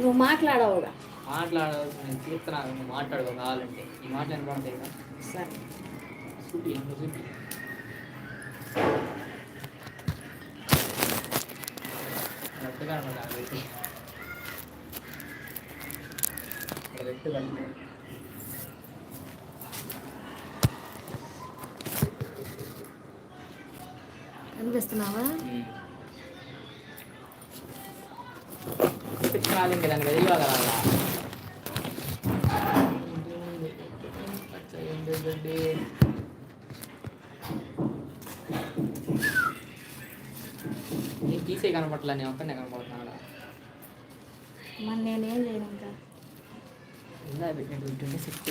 నువ్వు మాట్లాడవుగా. మాట్లాడాల్సిన నేను తీస్తున్నా నువ్వు మాట్లాడుకో కావాలంటే. ఈ మాట కదా? సరే. చూపి దానికి వెళ్ళిపోగల నేను తీసే కనపట్లా నేను ఒక్కనే కనపడుతున్నాడా మరి నేనేం చేయను ఇంకా ఇందా పెట్టినట్టు సెట్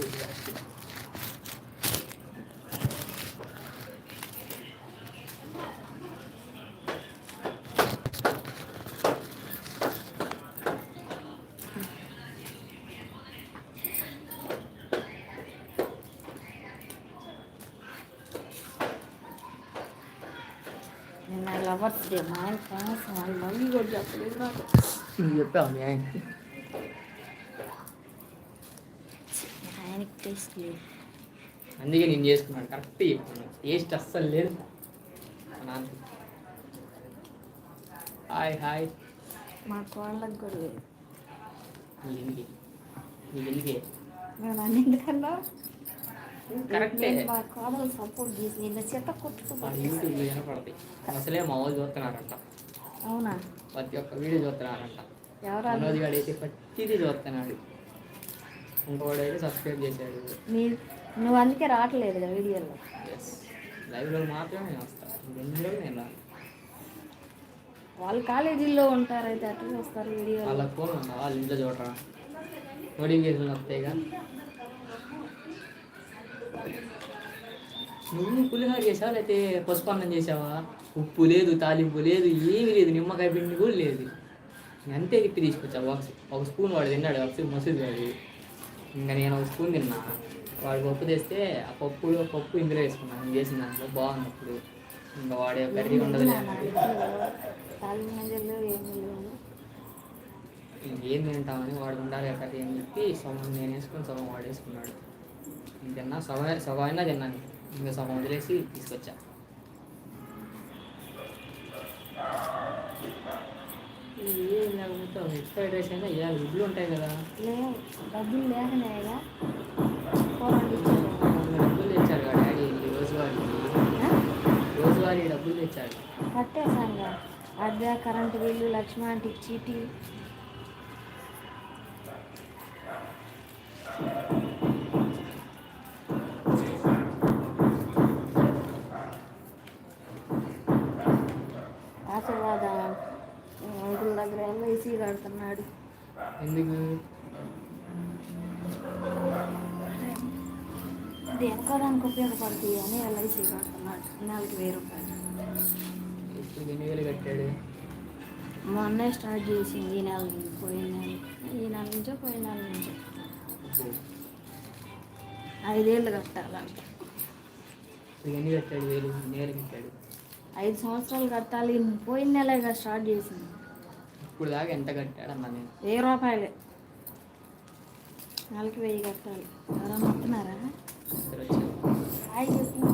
నిన్న లవర్స్ డే మా ఆయన కనీసం వాళ్ళు మళ్ళీ కూడా చెప్పలేదు నాకు చెప్పావు మీ ఆయనకి ఆయనకి టేస్ట్ లేదు అందుకే నేను చేసుకున్నాను. కరెక్ట్ టేస్ట్ అస్సలు లేదు. Hi hi. మా కోళ్ళకి కూడా లేదు. నీ ఎందుకే? నీ ఎందుకే? మేము నన్ను ఎందుకన్నా కరెక్టే. సపోర్ట్ చేసి నిన్న చెత్త యూట్యూబ్లో వినపడతాయి. అసలే మా వాళ్ళు చూస్తున్నారంట. అవునా? ప్రతి ఒక్క వీడియో చూస్తున్నారంట. మనోజ్ గారు అయితే ప్రతిదీ చూస్తున్నాడు. ఇంకోటి అయితే సబ్స్క్రైబ్ చేశాడు. నీ నువ్వు అందుకే రావట్లేదు కదా వీడియోలో. ఎస్ లైవ్లో మాత్రమే నేను వస్తాను రెండులో నేను రాను. వాళ్ళు కాలేజీల్లో ఉంటారు అయితే అట్లా వస్తారు వీడియోలో. వాళ్ళ ఫోన్ వాళ్ళ ఇంట్లో చూడరా? నోటిఫికేషన్ వస్తాయిగా? నువ్వు పులిహోర చేసావా? లేకపోతే పసుపన్నం చేసావా? ఉప్పు లేదు తాలింపు లేదు ఏమీ లేదు నిమ్మకాయ పిండి కూడా లేదు. నేను అంతే తిప్పి తీసుకొచ్చా ఒక ఒక స్పూన్ వాడు తిన్నాడు ఒక స్పూన్ మసూద్ వాడు ఇంకా నేను ఒక స్పూన్ తిన్నా. వాడు పప్పు తెస్తే ఆ పప్పు పప్పు ఇందులో వేసుకున్నాను నేను చేసిన దాంట్లో బాగున్నప్పుడు. ఇంకా వాడే కర్రీ ఉండదు ఏం తింటామని వాడు ఉండాలి కర్రీ అని చెప్పి సగం నేను వేసుకుని సగం వాడు వేసుకున్నాడు. తిన్నా సగం సగం అయినా తిన్నాను ఇంకా సగం వదిలేసి తీసుకొచ్చా ఏం లేకపోతే మిక్స్ ఫ్రైడ్ రైస్ అయినా ఇలా గుడ్లు ఉంటాయి కదా డబ్బులు. మొన్న డబ్బులు తెచ్చారు కదా డాడీ ఆ? రోజువారీ డబ్బులు తెచ్చాడు కట్టేశాంగా అద్దె కరెంటు బిల్లు లక్ష్మ అంటే ఎల్ఐసి కడుతున్నాడు ఎందుకు? అది ఎక్కడానికి ఉపయోగపడుతుంది అని ఎల్ఐసి కడుతున్నాడు నెలకి వెయ్యి రూపాయలు. ఇప్పుడు ఎన్ని వేలు కట్టాడు? మొన్నే స్టార్ట్ చేసింది ఈ నెల నుంచి పోయిన నెల ఈ నెల నుంచో పోయిన నెల నుంచో. ఐదేళ్ళు కట్టాలంట. ఎన్ని కట్టాడు వేలు? ఎన్ని వేలు కట్టాడు? ఐదు సంవత్సరాలు కట్టాలి. పోయిన నెలగా స్టార్ట్ చేసింది. ఇప్పుడు దాకా ఎంత కట్టాడు అన్న నేను? వెయ్యి రూపాయలే? నెలకి వెయ్యి కట్టాలి. ఎవరైనా వస్తున్నారా హాయ్ దగ్గర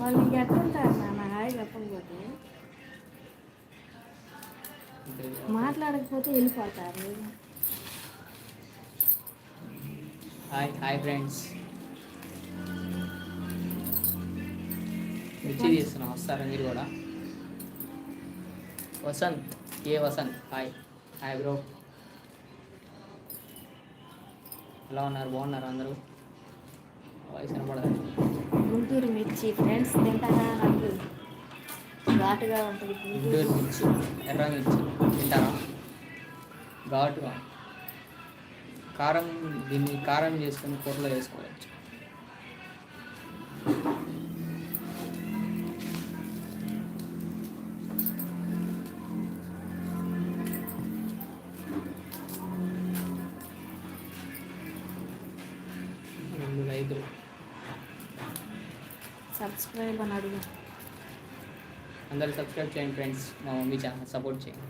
వాళ్ళు నీకు ఎట్టుంటారు నాన్న? హాయ్ చెప్పకపోతే? మాట్లాడకపోతే వెళ్ళిపోతారు. Hi hi friends. మిర్చి తీస్తున్నాం వస్తారా మీరు కూడా? వసంత్ ఏ వసంత్? హాయ్. Hi bro. ఎలా ఉన్నారు? బాగున్నారు అందరూ? వాయిస్ వినపడదా? గుంటూరు మిర్చి. ఫ్రెండ్స్ తింటారా? నాకు ఘాటుగా ఉంటుంది గుంటూరు మిర్చి. ఎర్ర మిర్చి. తింటారా? ఘాటుగా. కారం దీన్ని కారం చేసుకొని కూరలో వేసుకోవచ్చు. అందరూ సబ్స్క్రైబ్ చేయండి ఫ్రెండ్స్ మా మమ్మీ ఛానల్ సపోర్ట్ చేయండి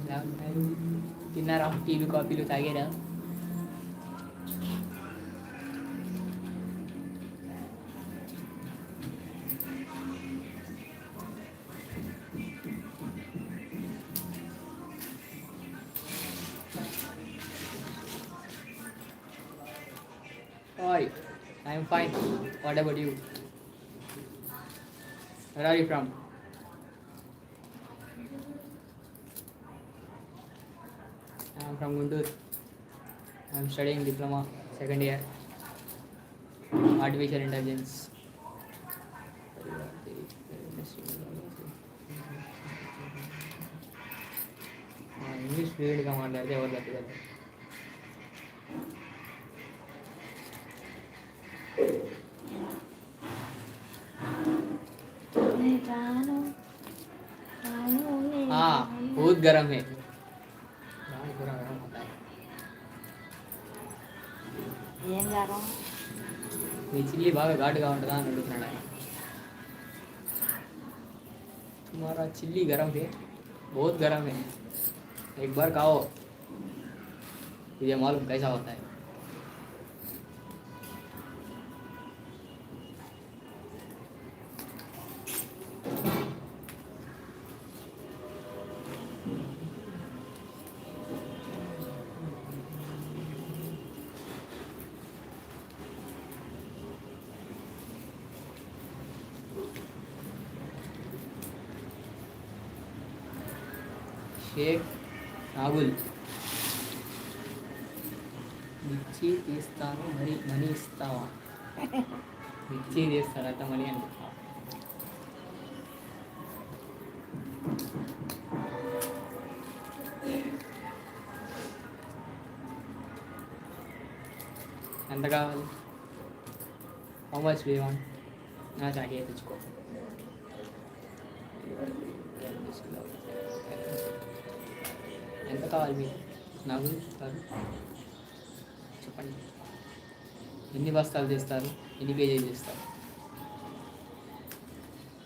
ఎలా ఉన్నారు? తిన్నారా టీలు కాఫీలు తాగారా What about you? Where are you from? I am from Guntur. I am studying diploma, second year. Artificial intelligence. English period come on, रहे थे और लगते थे हाँ जानू। बहुत गर्म है बहुत गर्म गर्म होता है ఏం గారం మీ చిల్లి బాగా ఘాటుగా ఉంటుందా అని అడుగుతున్నాడు ఆయన तुम्हारा चिल्ली गरम है बहुत गरम है एक बार खाओ मुझे मालूम कैसा होता है మనీ ఇస్తావా మిర్చి తీస్తాడట మనీ అంటే? ఎంత కావాలి? హౌ మచ్ వీ వాంట్ నా చాకే తెచ్చుకో. ఎంత కావాలి మీకు? నాకు కాదు చెప్పండి. ఎన్ని బస్తాలు తీస్తారు? ఎన్ని పేజీలు చేస్తారు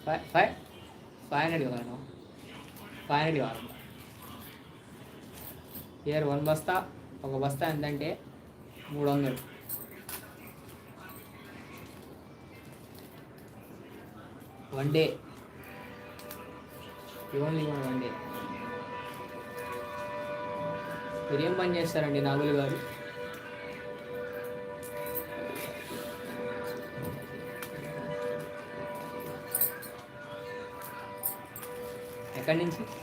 ఫైవ్ ఫైవ్? ఫైవ్ హండ్రెడ్ ఇవ్వగలను ఫైవ్ హండ్రెడ్ కావాలి ఇయర్ వన్ బస్తా ఒక బస్తా ఎంతంటే మూడు వందలు. One day. Only one day మీరు ఏం పని చేస్తారండి నాగులు గారు? ఎక్కడి నుంచి.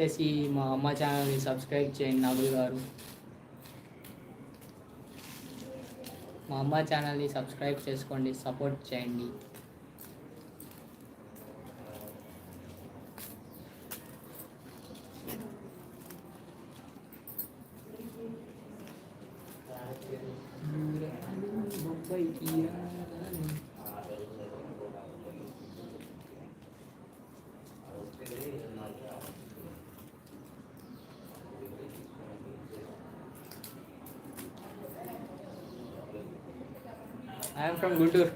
దయచేసి మా అమ్మ ఛానల్ని సబ్స్క్రైబ్ చేయండి నాగులు గారు. మా అమ్మ ఛానల్ని సబ్స్క్రైబ్ చేసుకోండి సపోర్ట్ చేయండి. I'm from Guntur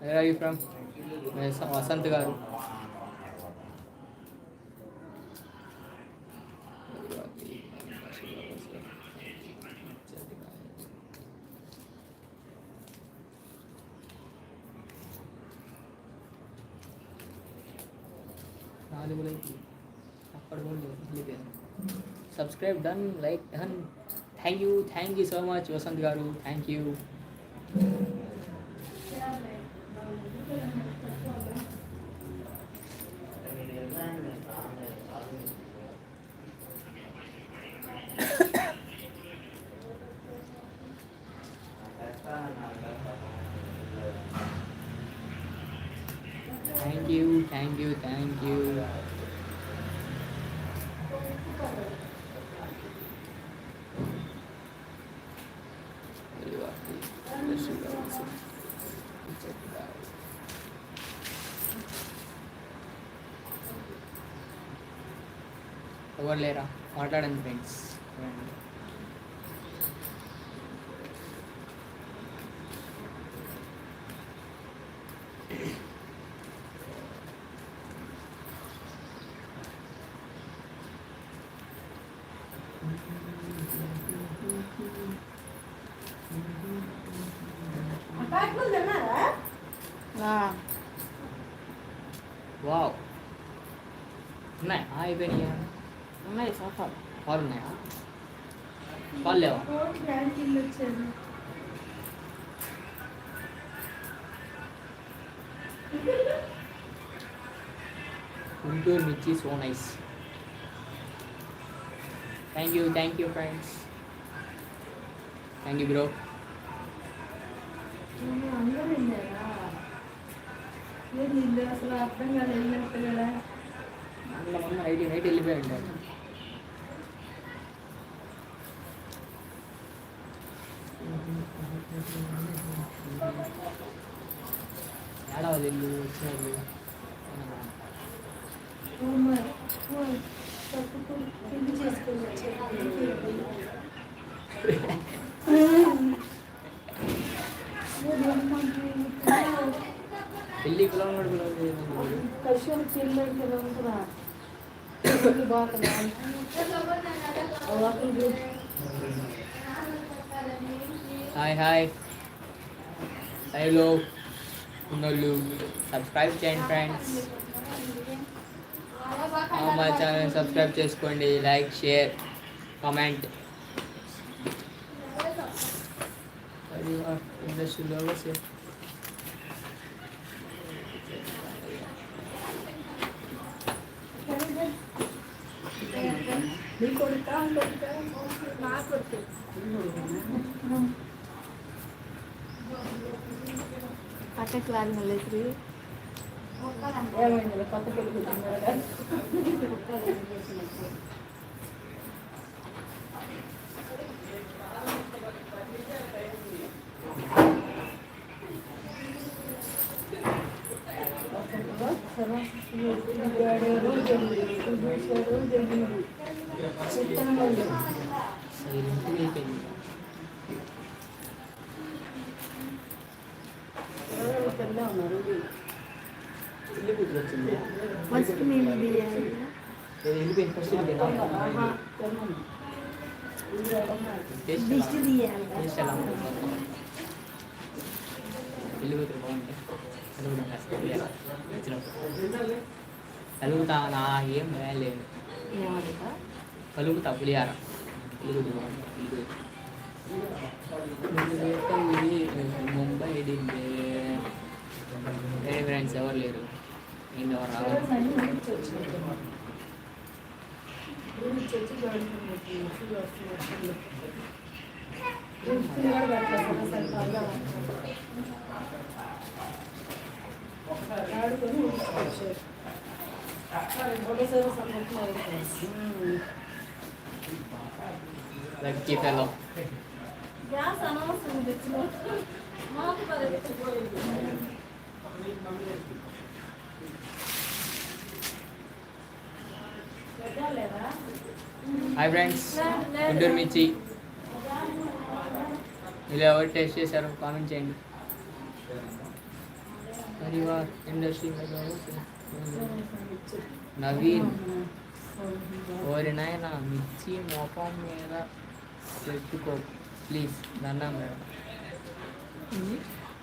where are you from Vasanth గారు నాలుగు లైట్లు అక్కడ కూడా లేదు వెళ్ళిపోయాను subscribe done like done thank you thank you so much Vasanth గారు thank you thank you thank you thank you ఎవరు లేరా మాట్లాడండి ఫ్రెండ్స్ వావ్ ఉన్నాయి అయిపోయినాయా సోఫా పాలు ఉన్నాయా పాలు లేవా గుంటూరు మిర్చి so nice thank you thank you friends thank you bro అసలు అర్థం కాదు వెళ్ళినట్టు కదా అందులో మొన్న నైట్ నైట్ వెళ్ళిపోయి ఉంటారు ఏడవది వెళ్ళు వచ్చినది పెళ్ళి కులం కూడా పిలవలేదు కృష్ణ బాగుంది హాయ్ హాయ్. హలో ఉన్నోళ్ళు సబ్స్క్రైబ్ చేయండి ఫ్రెండ్స్ మా ఛానల్ సబ్స్క్రైబ్ చేసుకోండి. లైక్ షేర్ కామెంట్ ఇండస్ట్రీలో పక్కకి రాలి మళ్ళీ శ్రీ కొత్త కలుగుతాం కలుగుతా నా ఏం లేదు కలుగుతా పులిహార ముంబై ఫ్రెండ్స్ ఎవరు లేరు? నేను ఎవరు రావాలి? Lucky fellow. గ్యాస్ అనవసరం తెచ్చిన మాకు హాయ్ ఫ్రెండ్స్ గుంటూరు మిర్చి. ఇలా ఎవరు టేస్ట్ చేశారో కామెంట్ చేయండి. పరివార్ ఇండస్ట్రీ నవీన్ ఓరి నాయన మిర్చి మొఖం మీద పెట్టుకో ప్లీజ్ దండం పెడతా.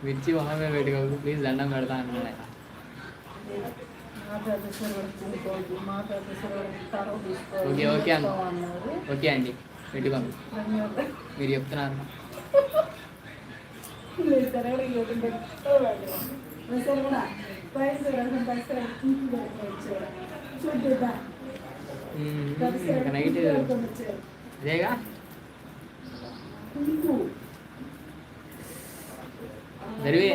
మిర్చి మొహం మీద పెట్టుకోకు ప్లీజ్ దండం పెడతా ఆయన ఓకే ఓకే అన్న. ఓకే అండి. పెట్టుకోండి. మీరు చెప్తున్నారు. నైట్ అదేగా? దరువే.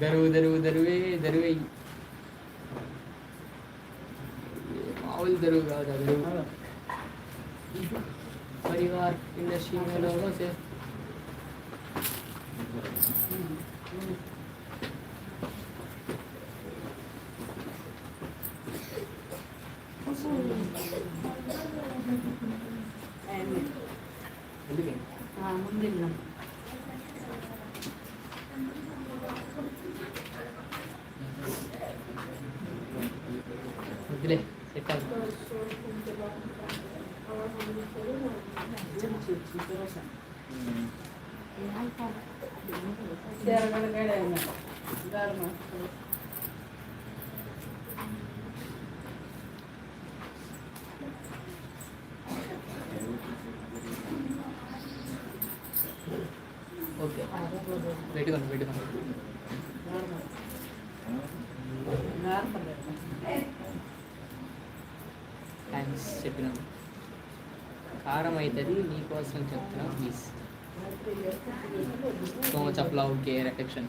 దరువు దరువు దరువే దరువే. ઓલદરું ગાડા પરિવાર ઇન્ડસ્ટ્રીનો લોકો છે. పెట్టుకోండి పెట్టుకోండి థ్యాంక్స్ చెప్పినాను కారం అవుతుంది నీకోసం చెప్తున్నా please so much of love care affection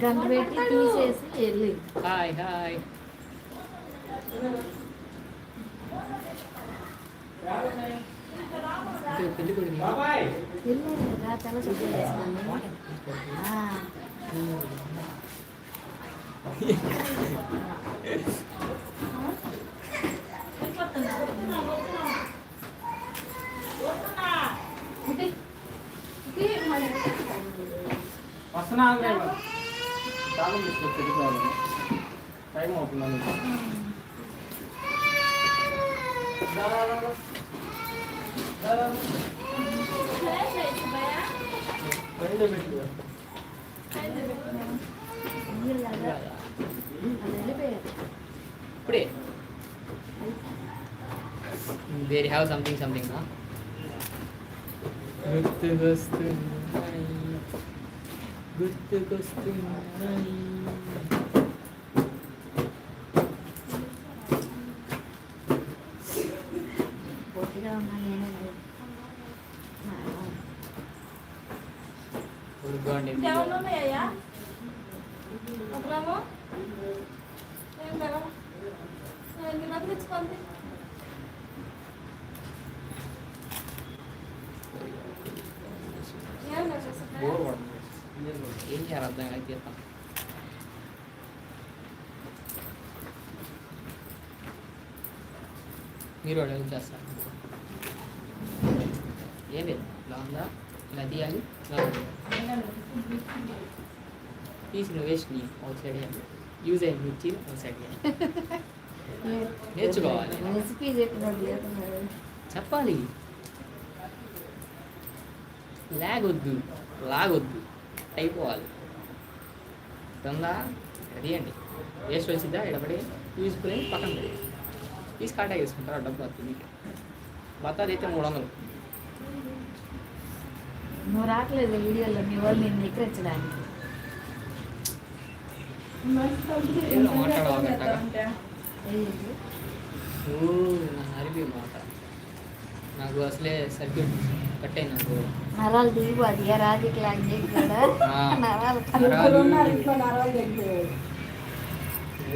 గంట పెట్టి తీసేసి వెళ్ళి హాయ్ హాయ్ పెళ్ళి కొడుకు వెళ్ళారా తెల్ల చుట్టూ వేసినాను ఆ, వస్తున్నా తాళం తీసుకొచ్చి పెట్టుకోవాలి టైం అవుతుందని మీరు కదా అది వెళ్ళిపోయారు ఇప్పుడే there have something something Good to go stream. ఇలా తీయాలి ఇలా ఉంది. తీసి నువ్వు వేస్ట్ నీ అవుట్ సైడ్ యూజ్ అయ్యి మిర్చి అవుట్ సైడ్ నేర్చుకోవాలి. రెసిపీ చెప్పినట్టు లేకున్నాడు చెప్పాలి లాగొద్దు లాగొద్దు అయిపోవాలి దొంగ తీయండి వేస్ట్ వచ్చిందా ఇడపడి తీసుకుని పక్కన పెట్టి తీసి కాటా వేసుకుంటారు డబ్బు వస్తుంది బత్తాది అయితే మూడు వందలు నువ్వు రావట్లేదు వీడియోలో మీ వాళ్ళు నేను ఎక్కరించడానికి ఏదో మాట్లాడవా గట్టగా ఏది? ఓ నా అరిపి మాట. నాకు అసలే సర్క్యూట్ కట్ నాకు నరాలు దిగిపోదు ఏ రాజకీయ లాగ్ చేసి కూడా. నరాలు నరాలు నరాలు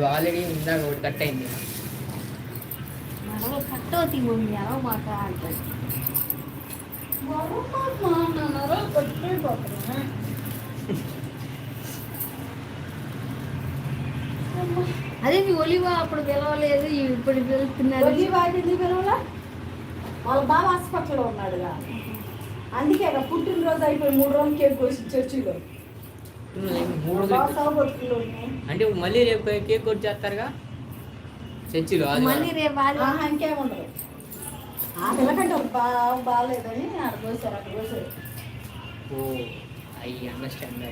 ఆల్రెడీ ఇందాక ఒకటి కట్ అయింది నడవ కట్టవుతీ మమ్మీ అరవ మాట అంటాడు అదే నీ ఒలివా అప్పుడు పిలవలేదు ఇప్పుడు పిలుస్తున్నారు. వెళ్ళి వాటిని పిలవలా? వాళ్ళ బావ హాస్పిటల్లో ఉన్నాడుగా. అందుకే ఇక పుట్టినరోజు అయిపోయి మూడు రోజులు కేక్ కోసి చర్చిలో. అంటే మళ్ళీ రేపు కేక్ కొట్టి చేస్తారుగా? చర్చిలో మళ్ళీ రేపు ఇంకేముండదు. ఆ పిల్లకంటే ఒక బా బాగాలేదని అక్కడ కోసారు ఓ ఐ అండర్స్టాండ్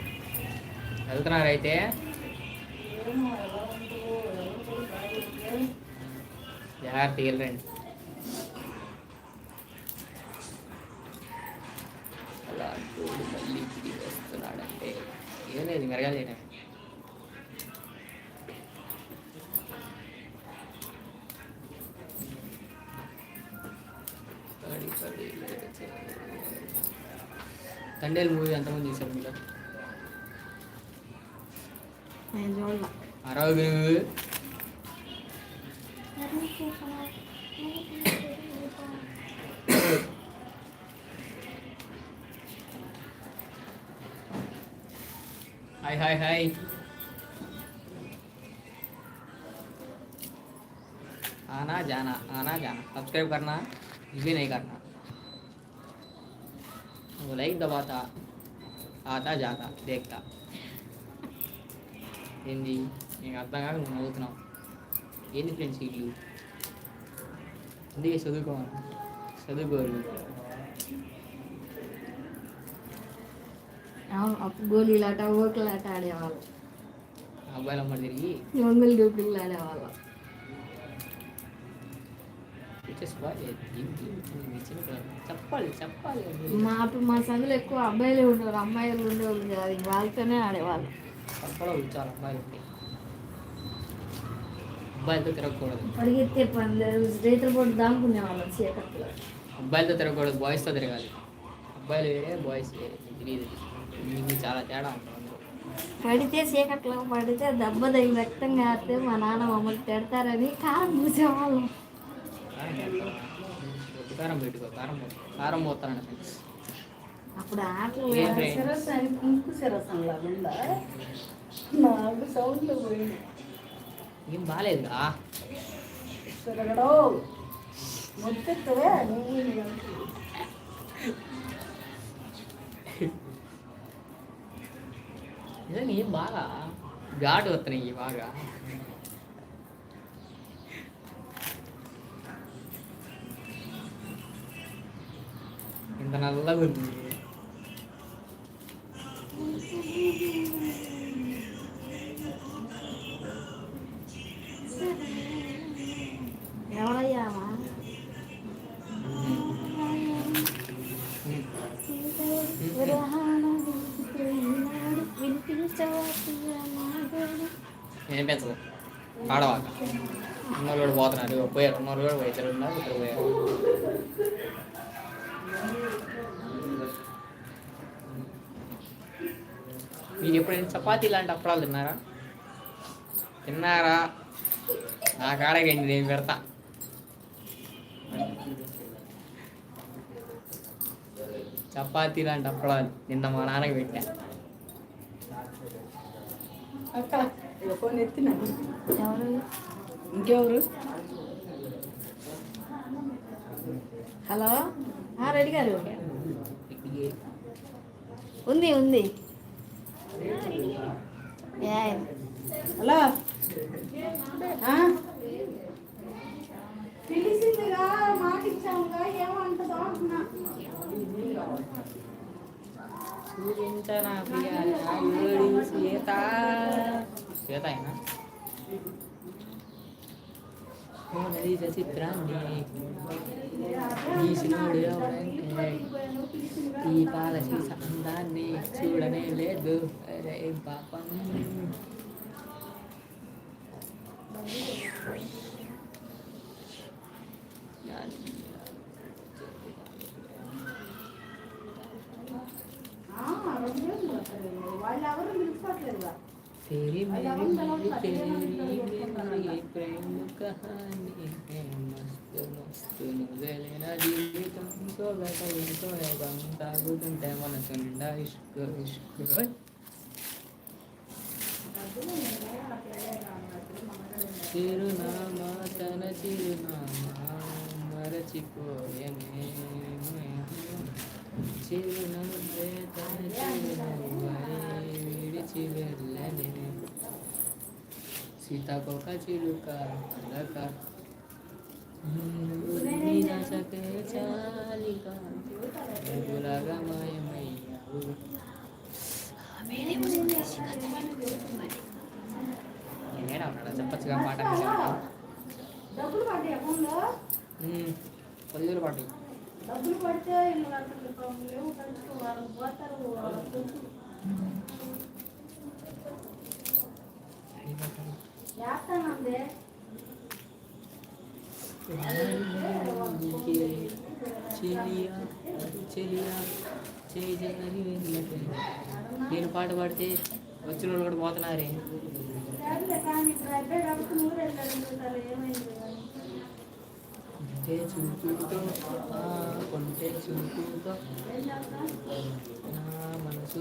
వెళ్తున్నారు అయితే ఏమో ఎలా ఉందో, ఎవరికో బాగాలేదు. జాగ్రత్త వెళ్ళండి. అలా వస్తున్నాడంటే ఏం లేదు మెరగాలి చేయడం తండేలు మూవీ ఎంతమంది చూసారు మీరు నేను చూడాల అరవై हाय हाय हाय आना जाना आना जाना सब्सक्राइब करना ये नहीं करना वो लाइक दबाता आता जाता देखता ఏంది నీకు అర్థం కాక నువ్వు నవ్వుతున్నావు ఏంది ఫ్రెండ్స్ ఇల్లు అందుకే చదువుకోవాలి చదువుకోరు అవును అప్పుడు గోళీలాట ఓకలాట ఆడేవాళ్ళం అబ్బాయిలు అమ్మ తిరిగి ఒంగులు దూకుడులు ఆడేవాళ్ళం టీచర్స్ బాగా చెప్పాలి చెప్పాలి మా అప్పుడు మా సందులో ఎక్కువ అబ్బాయిలే ఉండేవారు అమ్మాయిలు ఉండేవాళ్ళు కాదు వాళ్ళతోనే ఆడేవాళ్ళం చెప్పలో కూర్చోవాలి అబ్బాయిలు అబ్బాయిలతో తిరగకూడదు పరిగెత్తే పందరు రైతుల పోటీ దాముకునే వాళ్ళం చీకట్లో అబ్బాయిలతో తిరగకూడదు బాయ్స్తో తిరగాలి అబ్బాయిలు వేరే బాయ్స్ వేరే తెలియదు మీకు చాలా తేడా ఉంటుంది. పడితే చీకట్లో పడితే దెబ్బ తగిలి రక్తం కారితే మా నాన్న మమ్మల్ని తిడతారని కారం పూసేవాళ్ళం కారం పెట్టుకో కారం కారం పోతానండి ఫ్రెండ్స్ అప్పుడు ఆటలు అని లాగా ఉందా? నాకు సౌండ్లో పోయింది. ఏం. నిజంగా ఏం బాగా ఘాటు వస్తున్నాయి బాగా. ఇంత నల్లగా ఉంది ఎవరయ్యామా నేను పెంచదు ఆడవాక ఉన్నోళ్ళు కూడా పోతున్నారు పోయారు ఉన్నోళ్ళు కూడా పోయి ఇద్దరు ఉన్నారు ఇద్దరు పోయారు మీరు ఎప్పుడైనా చపాతీ ఇలాంటి అప్పడాలు తిన్నారా? తిన్నారా? నా కాడకండి నేను పెడతా. చపాతీ లాంటి అప్పడాలు నిన్న మా నాన్నకి పెట్టా. అక్క ఇక ఫోన్ ఎత్తిన? ఎవరు? ఇంకెవరు? హలో? ఆ, రెడ్డి గారు ఉంది ఉంది ఏ, హలో ఆ? పిలిచిందిగా మాట ఇచ్చాముగా ఏమంటుందో అంటున్నా పూజించన ప్రియాయ ఆయుడు సీత సీత అయినా હું નદી જતી પ્રાણી గీసినోడిలో దీపాల సందాన్ని చూడనే లేదు అరే పాపం వాళ్ళు ఎవరు నిలిచిపోవట్లేదు తెరి తెరి ప్రేమ కహాని మస్తు మస్తు నువ్వేలేన జీవితంతో వెట ఎంతో ఏవం తాగుతుంటే మనసుండా ఇష్కు ఇష్కు చిరునామా తన చిరునామా మరచిపోయనే చిరునామే తన చిరునామా విడిచి వెళ్ళనే సీతాకోక చిలుక కలక చాలికలాగా మాయమయ్యావు నేనే ఉన్నాడా చెప్పచ్చుగా పాట పదివేలు పాట డబ్బులు పడితే నేను పాట పాడితే వచ్చిన వాళ్ళు కూడా పోతున్నారే? కొంటే చూపుతో కొంటే చూపుతో. నా మనసు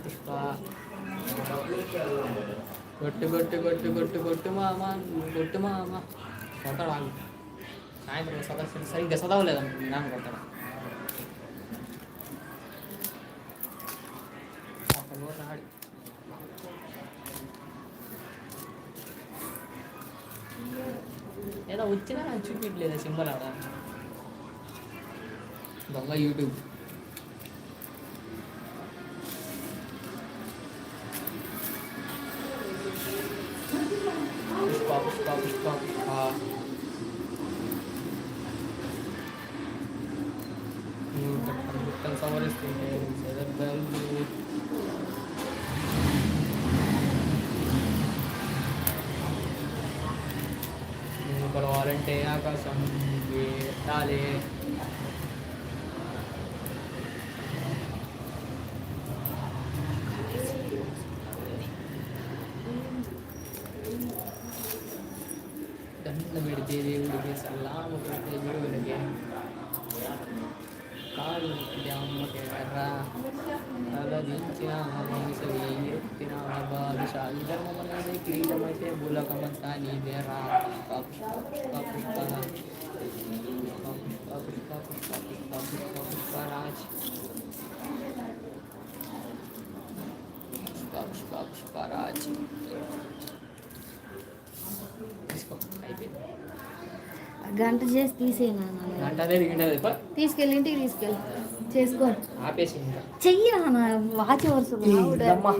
పుష్ప కొట్టు కొట్టు కొట్టు కొట్టు కొట్టు మామ కొట్టు మామ కొట్టాడు ఆగు సాయంత్రం చదవ సరిగ్గా చదవలేదండి నాన్న కొట్టాడు అక్కడ పోతే ఆడి ఏదో వచ్చినా చూపించలేదు సింబల్ ఆడ. దొంగ యూట్యూబ్ உடுக்கே உடுக்கே சொல்லாம போட்டு உடுக்கே கால் உடுக்கிடாம கேட்கறா तला दिलचिया हमारी सभी इतना हवा विशाल इधर ममन ने क्रीड में से बोला कमन तानी दे रहा cup cup cup cup cup cup cup पराज cup cup पराज గంట చేసి తీసేనా గంట తీసుకెళ్ళి ఇంటికి తీసుకెళ్ళి చేసుకోండి ఆపేసి ఇంకా చెయ్యి నాన్న వాచ్ వరుస ఇదమ్మా.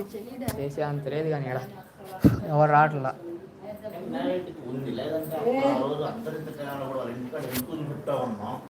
చేసే అంత లేదు కానీ ఎడ ఎవరు రావట్లా ఉంది లేదంటే ఆ రోజు అత్తరింటి కూడా వాళ్ళ ఇంటికాడ ఎందుకు పెట్టా ఉన్నాం